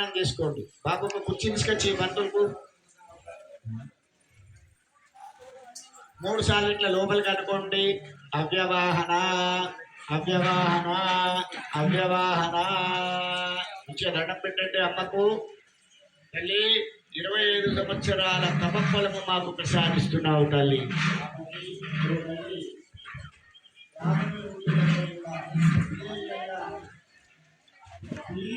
పెట్టి చేసుకోండి. బాబు ఒక కుర్చీ తీసుకొచ్చి మంత్రులకు మూడు సార్లు ఇట్లా లోపలికి అనుకోండి అవ్యవాహన అవ్యవాహన అవ్యవాహన. ఇచ్చే దండం పెట్టండి అమ్మకు. తల్లి ఇరవై ఐదు సంవత్సరాల తపఫలము మాకు ప్రసాదిస్తున్నావు తల్లి.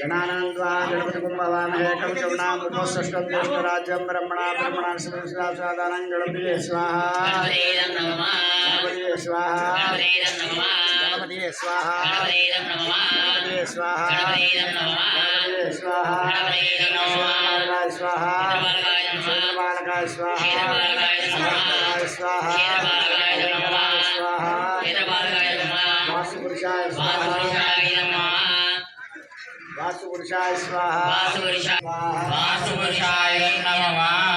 గణానాం ద్వా గణపతి కుంభవామహే కవికవనాం ఉపస్థం జ్యేష్ఠ రాజ్యం బ్రహ్మణా బ్రహ్మణాన్ శ్రీసాదానం గణపతి స్వాహ. గణపతి స్వాహ. గణపతి స్వాహ. గణపతి స్వాహ. గణపతి స్వాహ. వాసుపురుషాయ స్వాహ. వాసుపురుషాయ నమః.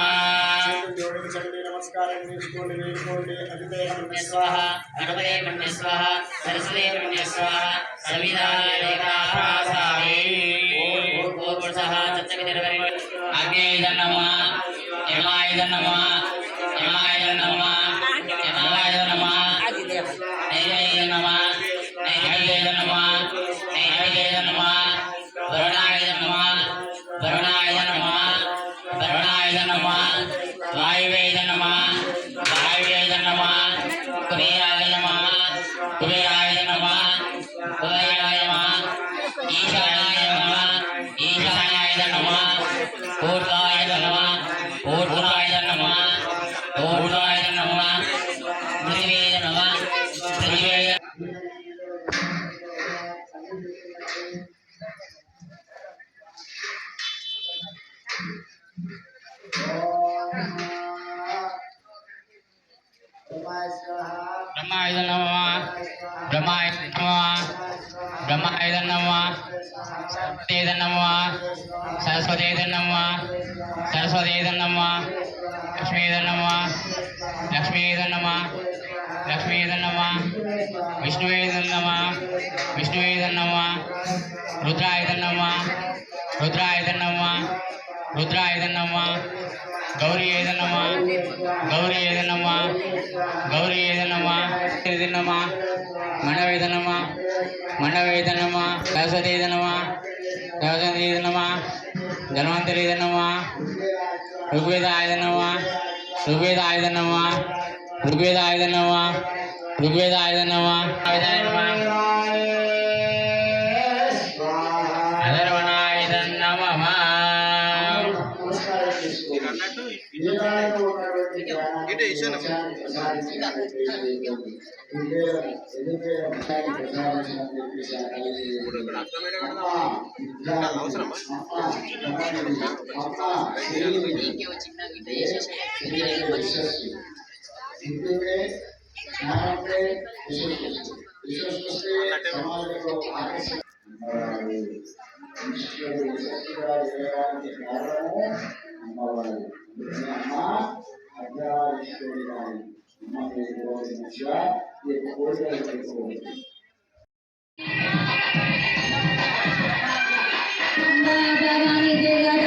జోడించండి నమస్కారం తీసుకోండి వేడుకోండి అతిథే స్వాహ. గణపతే పుణ్య స్వాహ. సరస్వతే పుణ్య స్వాహ. నమః. యమాయ నమః. బ్రహ్మాయ నమః బ్రహ్మాయ నమః బ్రహ్మాయ నమః సరస్వతేద నమః సరస్వతేద నమః సరస్వతేద నమః లక్ష్మీద నమః లక్ష్మీద నమః లక్ష్మీద నమః విష్ణువేద నమః విష్ణువేద నమః రుద్రాయుధ నమః రుద్రాయుధ నమః రుద్రాయుధ నమః గౌరీ ఏద నమః గౌరీ ఏద నమః గౌరీ ఏద నమః ఏద నమః మండవేద నమః మండవేద నమః సరస్వతీద నమః సరస్వతీద నమః ధన్వంతరీద నమః ఋగ్వేదాయుధ నమః ఋగ్వేదాయుధ నమః ఋగ్వేదాయుధ నమః అవసరమా అమ్మవారి అమ్మవారి అగ్రవారి Thank you.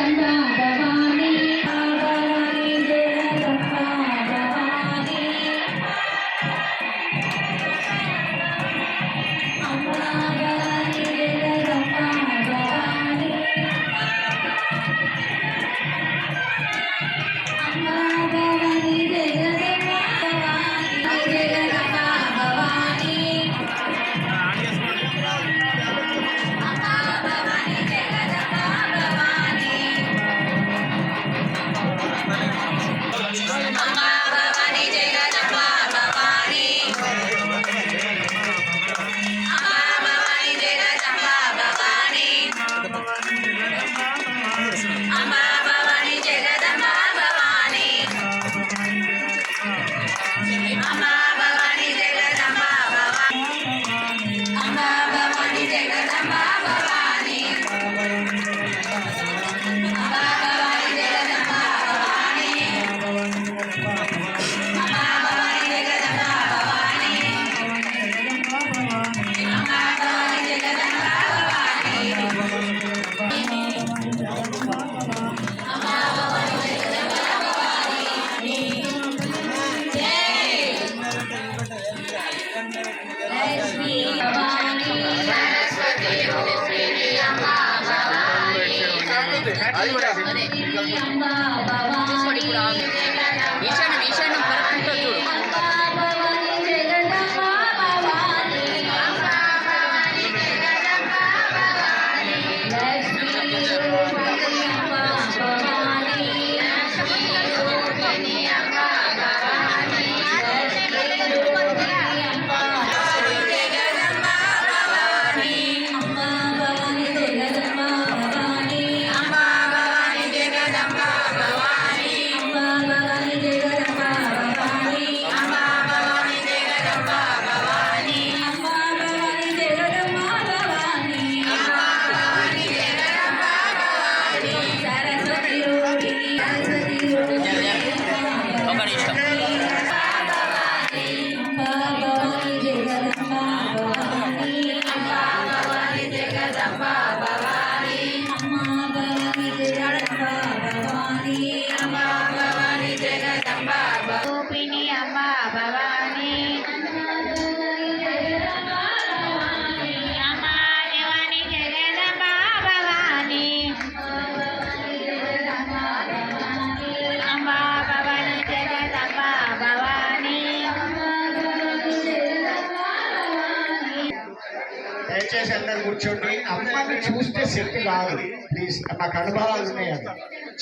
కూర్చోండి. అమ్మని చూస్తే శక్తి కాదు. ప్లీజ్ నాకు అనుభవాలు ఉన్నాయి అది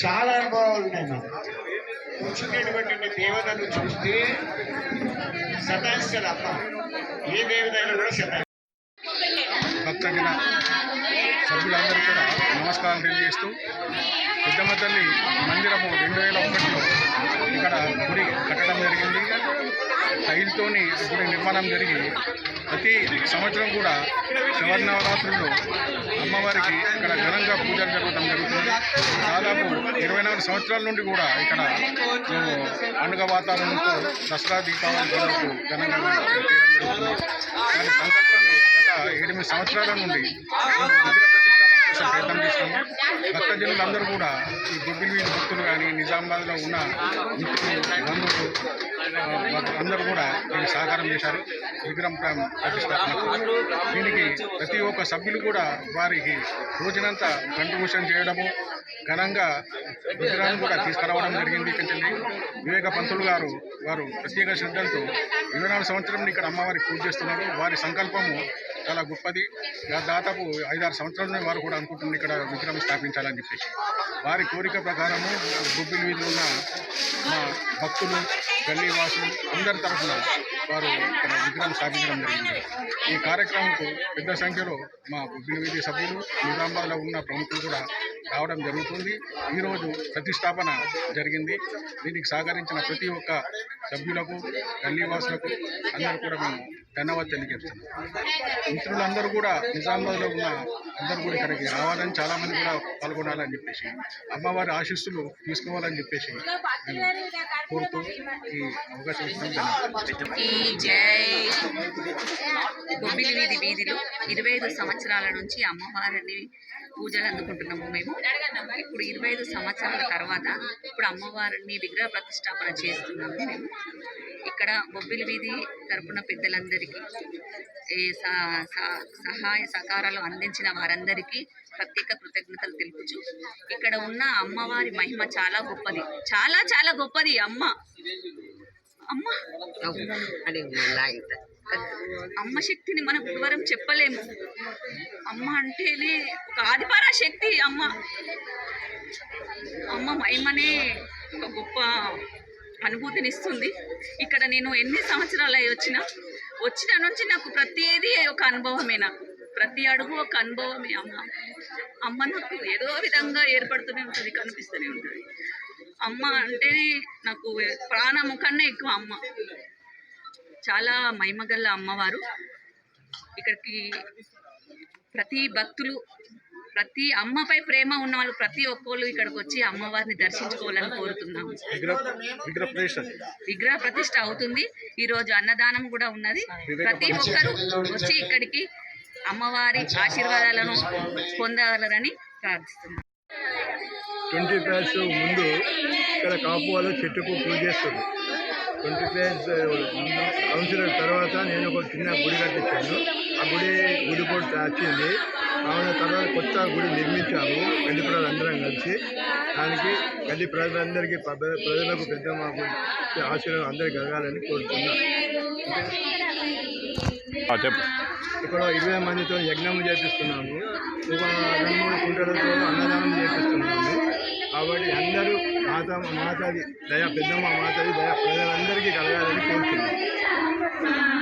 చాలా అనుభవాలు ఉన్నాయి నాకు కూర్చునేటువంటి దేవతను చూస్తే శతాయిస్తారు అమ్మ. ఏ దేవతైనా కూడా శతాయి భక్తజన సభ్యులందరూ కూడా నమస్కారం తెలియజేస్తూ పెద్దమ్మ తల్లి మందిరము రెండు వేల ఒకటిలో ఇక్కడ గుడి కట్టడం జరిగింది. టైల్తోని గుడి నిర్మాణం జరిగి ప్రతి సంవత్సరం కూడా శివనవరాత్రుల్లో అమ్మవారికి ఇక్కడ ఘనంగా పూజలు జరగడం జరుగుతుంది. దాదాపు ఇరవై నాలుగు సంవత్సరాల నుండి కూడా ఇక్కడ మేము పండుగ వాతావరణంతో దసరా దీపావళి పండుగకు ఘనంగా దాని సంకల్పాన్ని గత ఎనిమిది సంవత్సరాల నుండి ప్రయత్నం చేస్తాము భక్త జనులందరూ కూడా ఈ బొబ్బిలి భక్తులు కానీ నిజామాబాద్లో ఉన్న మిత్రులు బంధువులు అందరూ కూడా దీనికి సహకారం చేశారు. విగ్రహం ప్ర- ప్రతిష్టాపనకు దీనికి ప్రతి ఒక్క సభ్యులు కూడా వారికి రోజునంతా కంట్రిబ్యూషన్ చేయడము ఘనంగా విగ్రహాన్ని కూడా తీసుకురావడం జరిగింది ఇక్కడికి వివేక పంతులు గారు వారు ప్రత్యేక శ్రద్ధలతో ఇరవై నాలుగు సంవత్సరం ఇక్కడ అమ్మవారికి పూజ చేస్తున్నారు. వారి సంకల్పము చాలా గొప్పది. దాదాపు ఐదారు సంవత్సరాల నుండి వారు కూడా అనుకుంటున్నారు ఇక్కడ విగ్రహం స్థాపించాలని చెప్పేసి. వారి కోరిక ప్రకారము గుబ్బిలి వీధిలో ఉన్న మా భక్తులు గల్లీ వాసులు అందరి తరఫున వారు ఇక్కడ విగ్రహం స్థాపించడం జరిగింది. ఈ కార్యక్రమంకు పెద్ద సంఖ్యలో మా గుబ్బిలి వీధి సభ్యులు నిజామాబాద్లో ఉన్న ప్రముఖులు కూడా రావడం జరుగుతుంది. ఈరోజు ప్రతిష్టాపన జరిగింది. దీనికి సహకరించిన ప్రతి ఒక్క సభ్యులకు గల్లీవాసులకు అందరూ కూడా మేము ధన్యవాదాలు తెలియజేస్తున్నాం. మిత్రులందరూ కూడా నిజామాబాద్లో ఉన్న అందరూ కూడా ఇక్కడికి రావాలని చాలామంది కూడా పాల్గొనాలని చెప్పేసి అమ్మవారి ఆశీస్సులు తీసుకోవాలని చెప్పేసి కోరుతూ ఈ అవకాశం ఇస్తున్నాం వీధి వీధిలో ఇరవై ఐదు సంవత్సరాల నుంచి అమ్మవారిని పూజలు అందుకుంటున్నాము మేము. ఇప్పుడు ఇరవై ఐదు సంవత్సరాల తర్వాత ఇప్పుడు అమ్మవారిని విగ్రహ ప్రతిష్టాపన చేస్తున్నాము మేము. ఇక్కడ బొబ్బిలి వీధి తరపున పెద్దలందరికీ స- స- సహాయ సహకారాలు అందించిన వారందరికీ ప్రత్యేక కృతజ్ఞతలు తెలుపుచు ఇక్కడ ఉన్న అమ్మవారి మహిమ చాలా గొప్పది. చాలా చాలా గొప్పది. అమ్మ. అమ్మ. అమ్మ శక్తిని మనం వివరం చెప్పలేము. అమ్మ అంటేనే ఒక ఆదిపార శక్తి అమ్మ. అమ్మ మహిమనే ఒక గొప్ప అనుభూతినిస్తుంది. ఇక్కడ నేను ఎన్ని సంవత్సరాలు వచ్చినా వచ్చిన నుంచి నాకు ప్రతిదీ ఒక అనుభవమే నాకు. ప్రతి అడుగు ఒక అనుభవమే అమ్మ. అమ్మ నాకు ఏదో విధంగా ఏర్పడుతూనే ఉంటుంది కనిపిస్తూనే ఉంటుంది. అమ్మ అంటేనే నాకు ప్రాణము కన్నా ఎక్కువ అమ్మ. చాలా మహిమగల్ల అమ్మవారు. ఇక్కడికి ప్రతి భక్తులు ప్రతి అమ్మపై ప్రేమ ఉన్న వాళ్ళు ప్రతి ఒక్కళ్ళు ఇక్కడికి వచ్చి అమ్మవారిని దర్శించుకోవాలని కోరుతున్నాము. విగ్రహ ప్రతిష్ట. అవుతుంది. ఈ రోజు అన్నదానం కూడా ఉన్నది. ప్రతి ఒక్కరూ వచ్చి ఇక్కడికి అమ్మవారి ఆశీర్వాదాలను పొందగలరని ప్రార్థిస్తున్నాను ట్వంటీ ముందు ఇక్కడ కాపు వాళ్ళు చెట్టుకు పూజ చేస్తారు. ట్వంటీ ప్లేస్ కౌన్సిలర్ తర్వాత నేను ఒక చిన్న గుడి కట్టించాను. ఆ గుడి గుడి కూడా వచ్చింది కావున తర్వాత కొత్త గుడి నిర్మించాము గల్లి ప్రజలందరం కలిసి. దానికి గల్లి ప్రజలందరికీ ప్రజలకు పెద్ద మాకు ఆశీర్వాదం అందరికీ కలగాలని కోరుతున్నాను ఇక్కడ ఇరవై మందితో యజ్ఞం చేపిస్తున్నాము. ఒక రెండు మూడు కుంటలతో అన్నదానం చేపిస్తున్నాము. కాబట్టి అందరూ మాత మాతాది దయా పెద్దమ్మ మాతాది దయా ప్రజలందరికీ కలగాలని కోరుతున్నాను